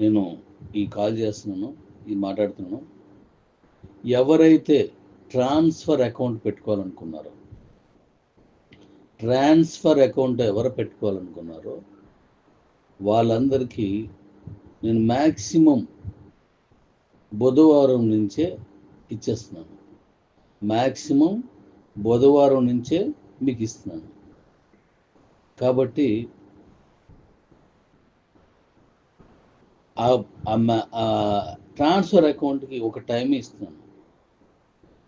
నేను ఈ కాల్ చేస్తున్నాను ఈ మాట్లాడుతున్నాను. ఎవరైతే ట్రాన్స్ఫర్ అకౌంట్ పెట్టుకోవాలనుకున్నారో ట్రాన్స్ఫర్ అకౌంట్ ఎవరు పెట్టుకోవాలనుకున్నారో వాళ్ళందరికీ నేను మ్యాక్సిమం బుధవారం నుంచే ఇచ్చేస్తున్నాను. మ్యాక్సిమం బుధవారం నుంచే మీకు ఇస్తున్నాను. కాబట్టి ఆ- ఆ మ- ఆ ట్రాన్స్ఫర్ అకౌంట్కి ఒక టైం ఇస్తున్నాను.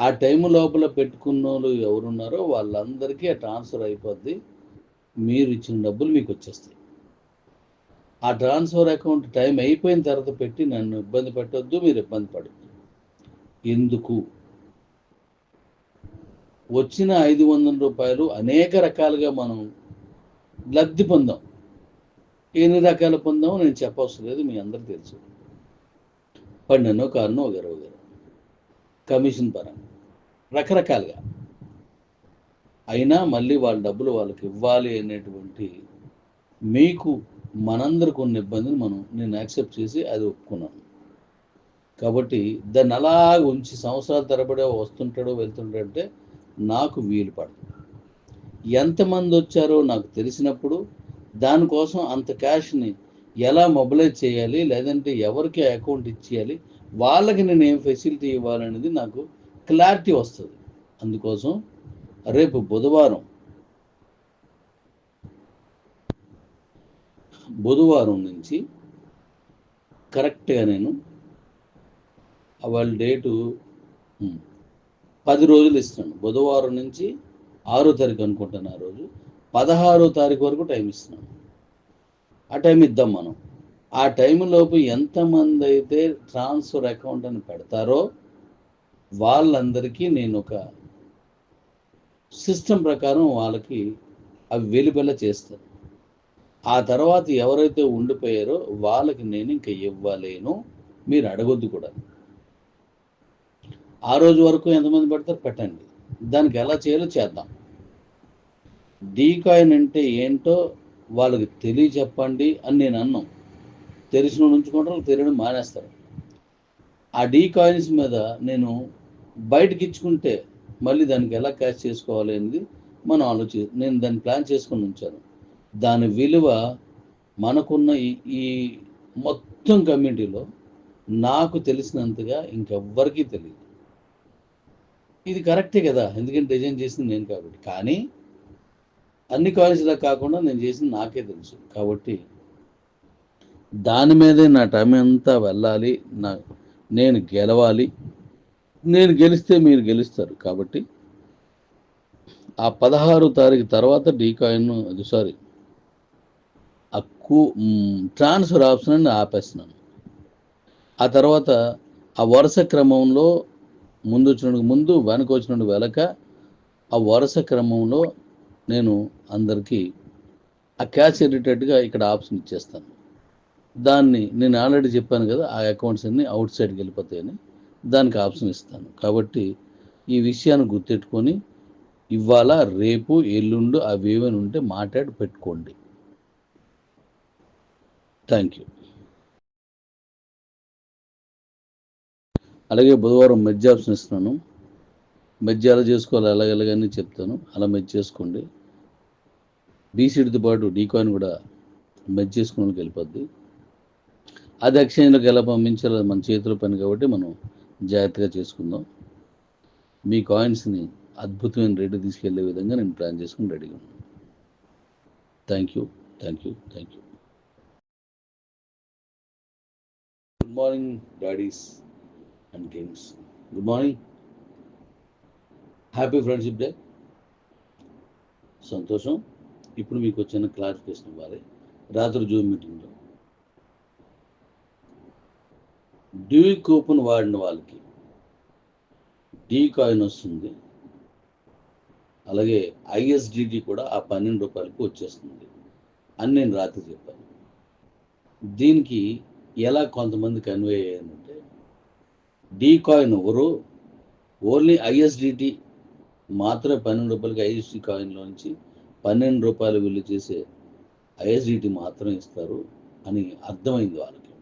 ఆ టైం లోపల పెట్టుకున్న వాళ్ళు ఎవరున్నారో వాళ్ళందరికీ ఆ ట్రాన్స్ఫర్ అయిపోద్ది. మీరు ఇచ్చిన డబ్బులు మీకు వచ్చేస్తాయి. ఆ ట్రాన్స్ఫర్ అకౌంట్ టైం అయిపోయిన తర్వాత పెట్టి నన్ను ఇబ్బంది పెట్టొద్దు మీరు ఇబ్బంది పడద్దు. ఎందుకు? వచ్చిన ఐదు వందల రూపాయలు అనేక రకాలుగా మనం లబ్ధి పొందాం. ఎన్ని రకాలు పొందామో నేను చెప్పవసరం లేదు మీ అందరూ తెలుసు. పన్నెండో కారణం ఒక ఒకరు గారు కమిషన్ పరంగా. రకరకాలుగా. అయినా మళ్ళీ వాళ్ళ డబ్బులు వాళ్ళకి ఇవ్వాలి అనేటువంటి మీకు మనందరికి ఉన్న ఇబ్బందిని మనం నేను యాక్సెప్ట్ చేసి అది ఒప్పుకున్నాను. కాబట్టి దాన్ని అలా ఉంచి సంవత్సరాల తరబడి వస్తుంటాడో వెళ్తుంటాడంటే నాకు వీలు పడదు. ఎంతమంది వచ్చారో నాకు తెలిసినప్పుడు దానికోసం అంత క్యాష్ని ఎలా మొబిలైజ్ చేయాలి లేదంటే ఎవరికి అకౌంట్ ఇచ్చేయాలి వాళ్ళకి నేను ఏం ఫెసిలిటీ ఇవ్వాలనేది నాకు క్లారిటీ వస్తుంది. అందుకోసం రేపు బుధవారం బుధవారం నుంచి కరెక్ట్గా నేను వాళ్ళ డేటు పది రోజులు ఇస్తున్నాను బుధవారం నుంచి ఆరో తారీఖు అనుకుంటాను ఆ రోజు. పదహారో తారీఖు వరకు టైం ఇస్తున్నాను ఆ టైం ఇద్దాం మనం. ఆ టైంలోపు ఎంతమంది అయితే ట్రాన్స్ఫర్ అకౌంట్ అని పెడతారో వాళ్ళందరికీ నేను ఒక సిస్టమ్ ప్రకారం వాళ్ళకి అవి వెలుబెల చేస్తాను. ఆ తర్వాత ఎవరైతే ఉండిపోయారో వాళ్ళకి నేను ఇంకా ఇవ్వలేను. మీరు అడగొద్దు కూడా. ఆ రోజు వరకు ఎంతమంది పెడతారు? పెట్టండి. దానికి ఎలా చేయాలో చేద్దాం. డీకాయిన్ అంటే ఏంటో వాళ్ళకి తెలియచెప్పండి అని నేను అన్నాం. తెలిసిన ఉంచుకుంటారు తెలియడం మానేస్తారు. ఆ డీ కాయిన్స్ మీద నేను బయటకి ఇచ్చుకుంటే మళ్ళీ దానికి ఎలా క్యాష్ చేసుకోవాలి అనేది మనం ఆలోచి నేను దాన్ని ప్లాన్ చేసుకుని ఉంచాను. దాని విలువ మనకున్న ఈ ఈ మొత్తం కమ్యూనిటీలో నాకు తెలిసినంతగా ఇంకెవ్వరికీ తెలియదు. ఇది కరెక్టే కదా ఎందుకంటే డిజైన్ చేసింది నేను కాబట్టి. కానీ అన్ని కాలేజీలా కాకుండా నేను చేసింది నాకే తెలుసు. కాబట్టి దాని మీదే నా టైం అంతా వెళ్ళాలి. నా నేను గెలవాలి. నేను గెలిస్తే మీరు గెలుస్తారు. కాబట్టి ఆ పదహారు తారీఖు తర్వాత డీకాయిన్ అది సారీ ఆ కూ ట్రాన్స్ఫర్ ఆప్షన్ ఆపేస్తున్నాను. ఆ తర్వాత ఆ వరుస క్రమంలో ముందు వచ్చినందుకు ముందు వెనక వచ్చినందుకు వెనక ఆ వరుస క్రమంలో నేను అందరికీ ఆ క్యాష్ రిలేటెడ్గా ఇక్కడ ఆప్షన్ ఇచ్చేస్తాను. దాన్ని నేను ఆల్రెడీ చెప్పాను కదా ఆ అకౌంట్స్ అన్ని అవుట్ సైడ్కి వెళ్ళిపోతాయని దానికి ఆప్షన్ ఇస్తాను. కాబట్టి ఈ విషయాన్ని గుర్తెట్టుకొని ఇవాళ రేపు ఎల్లుండు అవి ఏమైనా ఉంటే మాట్లాడి పెట్టుకోండి. థ్యాంక్ యూ అలాగే బుధవారం మెజ్ ఆప్షన్ ఇస్తున్నాను. మెజ్ ఎలా చేసుకోవాలి అలాగ ఎలాగని చెప్తాను. అలా మెజ్ చేసుకోండి. బీసీడితో పాటు డీకాయిన్ కూడా మెజ్ చేసుకుని వెళ్ళిపోద్ది. అది ఎక్స్చేంజ్లోకి ఎలా పంపించాలో మన చేతిలో పని కాబట్టి మనం జాగ్రత్తగా చేసుకుందాం. మీ కాయిన్స్ని అద్భుతమైన రేటు తీసుకెళ్ళే విధంగా నేను ప్లాన్ చేసుకుని రెడీగా ఉన్నాను. Thank you thank you thank you good morning daddies and kings good morning happy friendship day సంతోషం. ఇప్పుడు మీకు వచ్చిన క్లారిఫికేషన్ ఇవ్వాలి. రాత్రి జూమ్ మీటింగ్లో డ్యూ కూపన్ వాడిన వాళ్ళకి డీ కాయిన్ వస్తుంది. అలాగే ఐఎస్డిటి కూడా ఆ పన్నెండు రూపాయలకు వచ్చేస్తుంది. అని నేను రాత్రి చెప్పాను. దీనికి ఎలా కొంతమంది కన్వే అయ్యానంటే డీ కాయిన్ ఎవరు? ఓన్లీ ఐఎస్డిటి మాత్రమే పన్నెండు రూపాయలకి ఐఎస్డి కాయిన్లో నుంచి పన్నెండు రూపాయలు విలువ చేసే ఐఎస్డిటి మాత్రం ఇస్తారు అని అర్థమైంది వాళ్ళకి.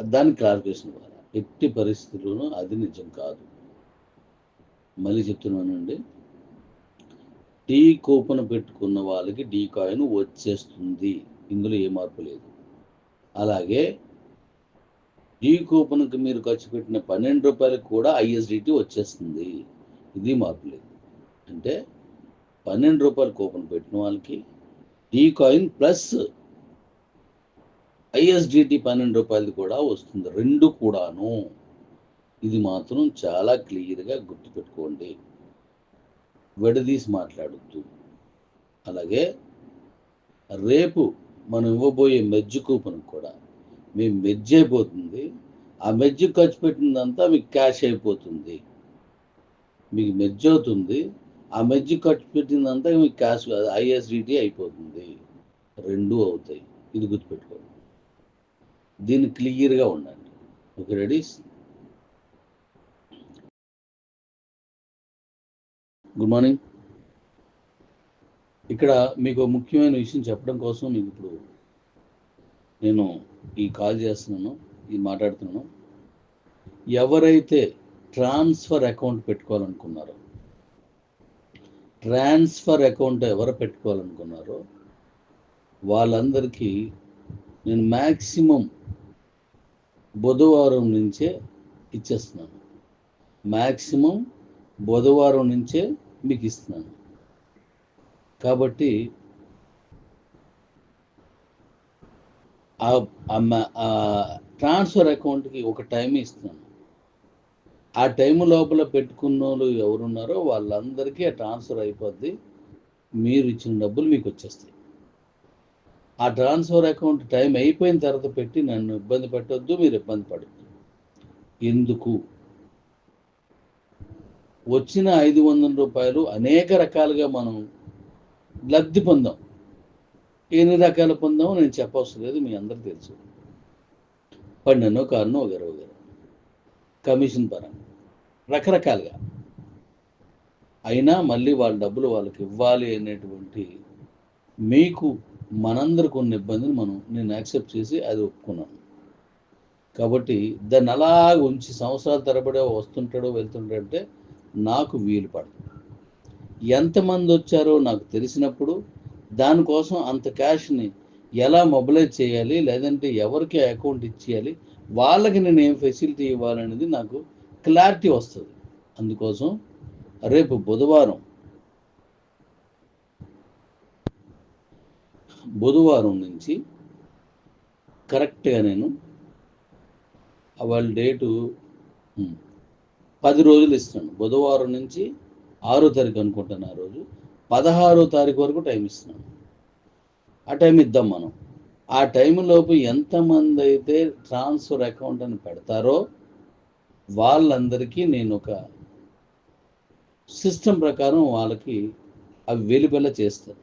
దాన్ని క్లారిఫికేషన్ ద్వారా ఎట్టి పరిస్థితుల్లోనూ అది నిజం కాదు. మళ్ళీ చెప్తున్నానండి. టీ కూపన్ పెట్టుకున్న వాళ్ళకి డీ కాయిన్ వచ్చేస్తుంది. ఇందులో ఏ మార్పు లేదు. అలాగే డీ కూపన్కి మీరు ఖర్చు పెట్టిన పన్నెండు రూపాయలకు కూడా ఐఎస్డిటి వచ్చేస్తుంది. ఇది మార్పు లేదు. అంటే పన్నెండు రూపాయలు కూపన్ పెట్టిన వాళ్ళకి డీ కాయిన్ ప్లస్ ఐఎస్డిటి పన్నెండు రూపాయలది కూడా వస్తుంది. రెండు కూడాను. ఇది మాత్రం చాలా క్లియర్గా గుర్తుపెట్టుకోండి. విడదీసి మాట్లాడద్దు. అలాగే రేపు మనం ఇవ్వబోయే మెజ్జు కూపన్ కూడా మీ మెజ్జి అయిపోతుంది. ఆ మెజ్జి ఖర్చు పెట్టినదంతా మీకు క్యాష్ అయిపోతుంది. మీకు మెజ్జి అవుతుంది. ఆ మెజ్జి ఖర్చు పెట్టిందంతా మీకు క్యాష్ కాదు ఐఎస్డిటీ అయిపోతుంది. రెండు అవుతాయి. ఇది గుర్తుపెట్టుకోండి. దీన్ని క్లియర్గా ఉండండి. Okay Redis? Good morning. ఇక్కడ మీకు ముఖ్యమైన విషయం చెప్పడం కోసం మీకు ఇప్పుడు నేను ఈ కాల్ చేస్తున్నాను ఈ మాట్లాడుతున్నాను. ఎవరైతే ట్రాన్స్ఫర్ అకౌంట్ పెట్టుకోవాలనుకున్నారో ట్రాన్స్ఫర్ అకౌంట్ ఎవరు పెట్టుకోవాలనుకున్నారో వాళ్ళందరికీ నేను మ్యాక్సిమం బుధవారం నుంచే ఇచ్చేస్తున్నాను. మ్యాక్సిమం బుధవారం నుంచే మీకు ఇస్తున్నాను. కాబట్టి ఆ- ట్రాన్స్ఫర్ అకౌంట్కి ఒక టైం ఇస్తున్నాను. ఆ టైం లోపల పెట్టుకున్న వాళ్ళు ఎవరున్నారో వాళ్ళందరికీ ఆ ట్రాన్స్ఫర్ అయిపోద్ది. మీరు ఇచ్చిన డబ్బులు మీకు వచ్చేస్తాయి. ఆ ట్రాన్స్ఫర్ అకౌంట్ టైం అయిపోయిన తర్వాత పెట్టి నన్ను ఇబ్బంది పెట్టొద్దు మీరు ఇబ్బంది పడద్దు. ఎందుకు? వచ్చిన ఐదు వందల రూపాయలు అనేక రకాలుగా మనం లబ్ధి పొందాం. ఎన్ని రకాలు పొందామో నేను చెప్పవసరం లేదు మీ అందరికి తెలుసు. పన్నెండో కారణం ఒక ఇరవై కమిషన్ పరంగా. రకరకాలుగా. అయినా మళ్ళీ వాళ్ళ డబ్బులు వాళ్ళకి ఇవ్వాలి అనేటువంటి మీకు మనందరికి ఉన్న ఇబ్బందిని మనం నేను యాక్సెప్ట్ చేసి అది ఒప్పుకున్నాను. కాబట్టి దాన్ని అలా ఉంచి సంవత్సరాల తరబడి వస్తుంటాడో వెళ్తుంటాడంటే నాకు వీలు పడదు. ఎంతమంది వచ్చారో నాకు తెలిసినప్పుడు దానికోసం అంత క్యాష్ని ఎలా మొబిలైజ్ చేయాలి? లేదంటే ఎవరికి అకౌంట్ ఇచ్చేయాలి? వాళ్ళకి నేను ఏం ఫెసిలిటీ ఇవ్వాలనేది నాకు క్లారిటీ వస్తుంది. అందుకోసం రేపు బుధవారం బుధవారం నుంచి కరెక్ట్గా నేను వాళ్ళ డేటు పది రోజులు ఇస్తున్నాను బుధవారం నుంచి ఆరో తారీఖు అనుకుంటాను ఆ రోజు. పదహారో తారీఖు వరకు టైం ఇస్తున్నాను. ఆ టైం ఇద్దాం మనం. ఆ టైంలోపు ఎంతమంది అయితే ట్రాన్స్ఫర్ అకౌంట్ అని పెడతారో వాళ్ళందరికీ నేను ఒక సిస్టమ్ ప్రకారం వాళ్ళకి అవి వెలుపెల చేస్తాను.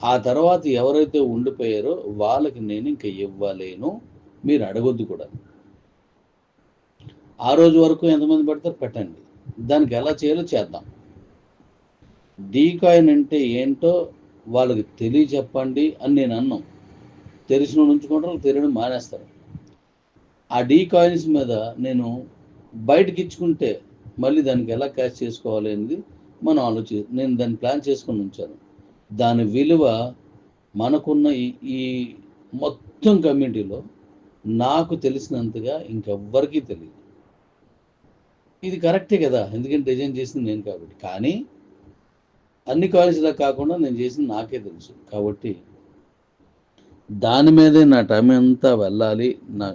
ఆ తర్వాత ఎవరైతే ఉండిపోయారో వాళ్ళకి నేను ఇంకా ఇవ్వలేను. మీరు అడగొద్దు కూడా. ఆ రోజు వరకు ఎంతమంది పెడతారు? పెట్టండి. దానికి ఎలా చేయాలో చేద్దాం. డీకాయిన్ అంటే ఏంటో వాళ్ళకి తెలియచెప్పండి అని నేను అన్నాం. తెలిసిన ఉంచుకుంటారు తెలియడం మానేస్తారు. ఆ డీ కాయిన్స్ మీద నేను బయటకి ఇచ్చుకుంటే మళ్ళీ దానికి ఎలా క్యాష్ చేసుకోవాలి అనేది మనం ఆలోచి నేను దాన్ని ప్లాన్ చేసుకుని ఉంచాను. దాని విలువ మనకున్న ఈ ఈ మొత్తం కమ్యూనిటీలో నాకు తెలిసినంతగా ఇంకెవ్వరికీ తెలియదు. ఇది కరెక్టే కదా ఎందుకంటే డిజైన్ చేసింది నేను కాబట్టి. కానీ అన్ని కాలేజీలా కాకుండా నేను చేసింది నాకే తెలుసు. కాబట్టి దాని మీదే నా టైం అంతా వెళ్ళాలి. నా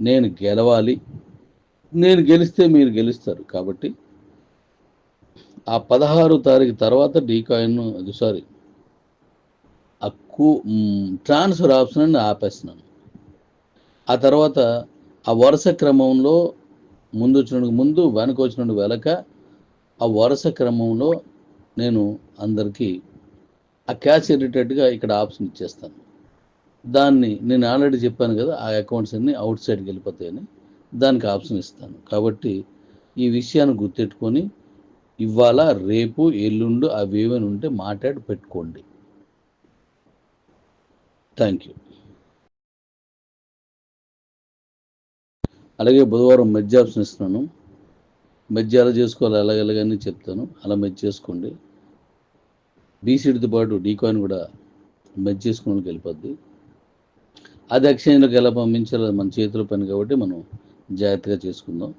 నేను గెలవాలి. నేను గెలిస్తే మీరు గెలుస్తారు. కాబట్టి ఆ పదహారు తారీఖు తర్వాత డీకాయిన్ అది సారీ ఆ కూ ట్రాన్స్ఫర్ ఆప్షన్ ఆపేస్తున్నాను. ఆ తర్వాత ఆ వరుస క్రమంలో ముందు వచ్చినందుకు ముందు వెనక వచ్చినందుకు వెనక ఆ వరుస క్రమంలో నేను అందరికీ ఆ క్యాష్ రిలేటెడ్గా ఇక్కడ ఆప్షన్ ఇచ్చేస్తాను. దాన్ని నేను ఆల్రెడీ చెప్పాను కదా ఆ అకౌంట్స్ అన్ని అవుట్ సైడ్కి వెళ్ళిపోతాయని. దానికి ఆప్షన్ ఇస్తాను. కాబట్టి ఈ విషయాన్ని గుర్తెట్టుకొని ఇవాళ రేపు ఎల్లుండు అవి ఏమైనా ఉంటే మాట్లాడి పెట్టుకోండి. థ్యాంక్ యూ అలాగే బుధవారం మెజ్ ఆప్షన్ ఇస్తున్నాను. మెజ్ ఎలా చేసుకోవాలి అలాగలగని చెప్తాను. అలా మెజ్ చేసుకోండి. బీసీడితో పాటు డీకాయిన్ కూడా మెజ్ చేసుకోవడానికి వెళ్ళిపోద్ది. అది ఎక్స్చేంజ్లోకి ఎలా పంపించాలో మన చేతిలో పని కాబట్టి మనం జాగ్రత్తగా చేసుకుందాం.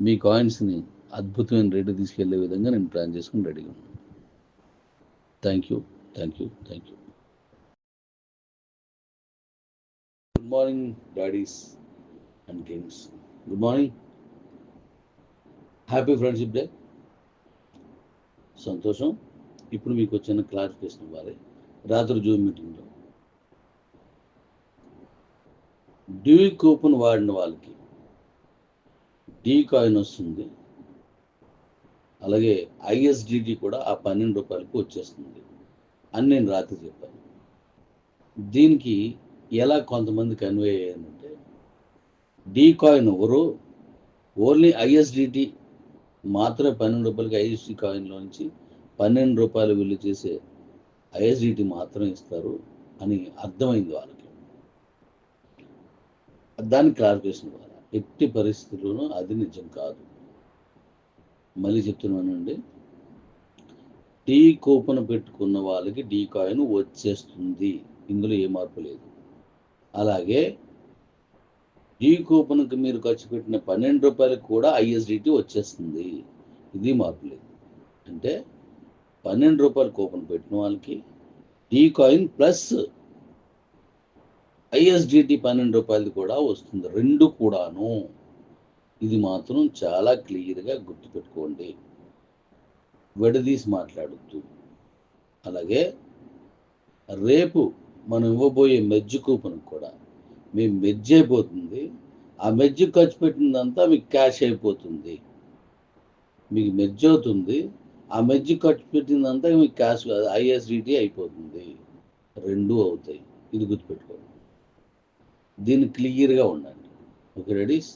మీ కాయిన్స్ని అద్భుతమైన రేటు తీసుకెళ్ళే విధంగా నేను ప్లాన్ చేసుకుని రెడీగా ఉన్నాను. Thank you thank you thank you good morning daddies and kings good morning happy friendship day సంతోషం. ఇప్పుడు మీకు వచ్చిన క్లారిఫికేషన్ ఇవ్వాలి. రాత్రి జూమ్ మీటింగ్ డ్యూ కూపన్ వాడిన వాళ్ళకి. డీ కాయిన్ వస్తుంది. అలాగే ఐఎస్డిటి కూడా ఆ పన్నెండు రూపాయలకు వచ్చేస్తుంది. అని నేను రాత్రి చెప్పాను. దీనికి ఎలా కొంతమంది కన్వే అయ్యానంటే డీ కాయిన్ ఎవరు? ఓన్లీ ఐఎస్డిటి మాత్రమే పన్నెండు రూపాయలకి ఐఎస్డి కాయిన్లో నుంచి పన్నెండు రూపాయలు విలువ చేసే ఐఎస్డిటి మాత్రమే ఇస్తారు అని అర్థమైంది వాళ్ళకి. దాన్ని క్లారిఫికేషన్ ఇవ్వాలి ఎట్టి పరిస్థితుల్లోనూ అది నిజం కాదు. మళ్ళీ చెప్తున్నానండి. టీ కూపన్ పెట్టుకున్న వాళ్ళకి డీ కాయిన్ వచ్చేస్తుంది. ఇందులో ఏ మార్పు లేదు. అలాగే డీ కూపన్కి మీరు ఖర్చు పెట్టిన పన్నెండు రూపాయలకు కూడా ఐఎస్డిటీ వచ్చేస్తుంది. ఇది మార్పు లేదు. అంటే పన్నెండు రూపాయలు కూపన్ పెట్టిన వాళ్ళకి డీ కాయిన్ ప్లస్ ఐఎస్డిటి పన్నెండు రూపాయలది కూడా వస్తుంది. రెండు కూడాను. ఇది మాత్రం చాలా క్లియర్గా గుర్తుపెట్టుకోండి. విడదీసి మాట్లాడద్దు. అలాగే రేపు మనం ఇవ్వబోయే మెజ్జు కూపన్ కూడా మీ మెజ్జి అయిపోతుంది. ఆ మెజ్జి ఖర్చు పెట్టిందంతా మీకు క్యాష్ అయిపోతుంది. మీకు మెజ్జి అవుతుంది. ఆ మెజ్జి ఖర్చు పెట్టిందంతా మీకు క్యాష్ కాదు ఐఎస్డిటి అయిపోతుంది. రెండు అవుతాయి. ఇది గుర్తుపెట్టుకోండి. దీన్ని క్లియర్గా ఉండండి. Okay Redis?